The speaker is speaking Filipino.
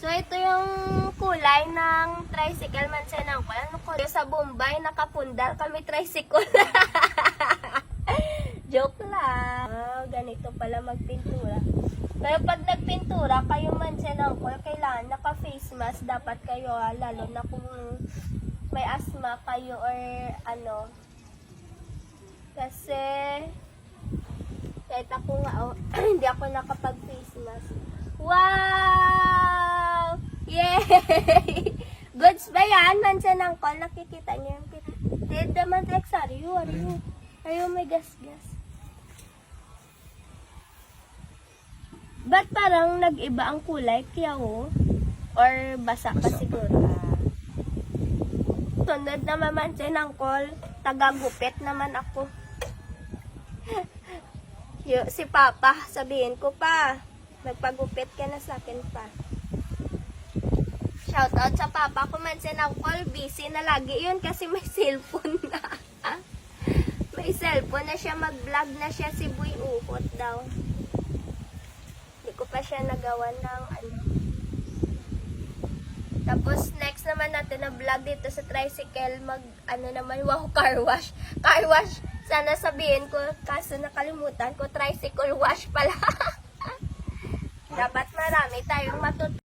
So, ito yung kulay ng tricycle man sa ko. Ano ko? Sa Bombay, nakapundal kami tricycle. Joke lang. Ah, ganito pala magpintura. Pero pag nagpintura, kayo man sa ko, kailangan naka-face mask. Dapat kayo, ah, lalo na kung may asthma kayo or ano. Kasi, kahit ako nga, oh, hindi ako nakapag-face mask. Wow! Goods ba yan? Mansan ang call. Nakikita niyo yung pit. Did naman Rex, are you? Are you? Are you may gas-gas? Ba't parang nag-iba ang kulay? Kaya oh? Or Basa pa. siguro? Sunod na mamansin ang call. Tagagupit naman ako. Yo, si Papa, sabihin ko pa, magpagupit ka na sa akin pa. Shoutout sa Papa ko man sa call, busy na lagi yun kasi may cellphone na. may cellphone na siya, mag-vlog na siya si Boy Ukot daw. Hindi ko pa siya nagawa ng ano. Tapos next naman natin na vlog dito sa tricycle, mag ano naman, wow, car wash. Car wash, sana sabihin ko, kaso nakalimutan ko, tricycle wash pala. Dapat marami tayong matut